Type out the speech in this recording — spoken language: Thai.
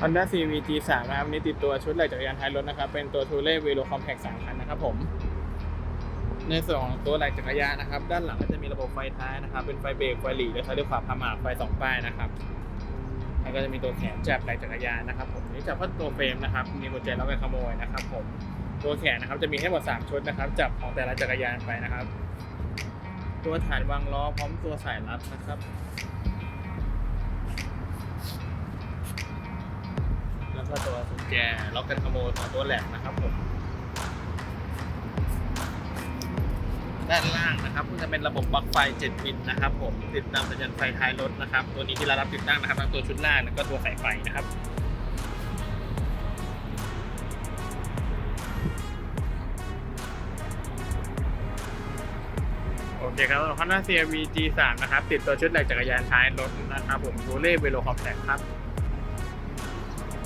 Honda CVG 3นะครับนี้ติดตัวชุดไหล่จักรยานท้ายรถนะครับ เป็นตัว t u r e v e l o Compact 3คันนะครับผม ในส่วนของตัวไหล่จักรยานนะครับ ด้านหลังก็จะมีระบบไฟท้ายนะครับ เป็นไฟเบรกไฟหลีและไฟเลี้ยวขวาพามาไฟสองป้ายนะครับแล้วก็จะมีตัวแขนจับไหล่จักรยานนะครับ ผมนี่จับพัดตัวเฟรมนะครับ มีกุญแจล็อกกันขโมยนะครับ ผม ตัวแขนนะครับจะมีให้หมด3ชุดนะครับ จับของแต่ละจักรยานไปนะครับ ตัวฐานวางล้อพร้อมตัวสายรัดนะครับ กุญแจล็อกกันขโมยของตัวแหลมนะครับผมด้านล่างนะครับก็จะเป็นระบบปลั๊กไฟ7พินนะครับผมติดตามสัญญาณไฟท้ายรถนะครับ ตัวนี้ที่เรารับติดตั้งนะครับทั้งตัวชุดล่างแล้วก็ตัวสายไฟนะครับโอเคครับสำหรับ Honda CRV G3 นะครับ ติดตัวชุดแหลกจักรยานท้ายรถนะครับผม t u r e v e l o Compact ครับ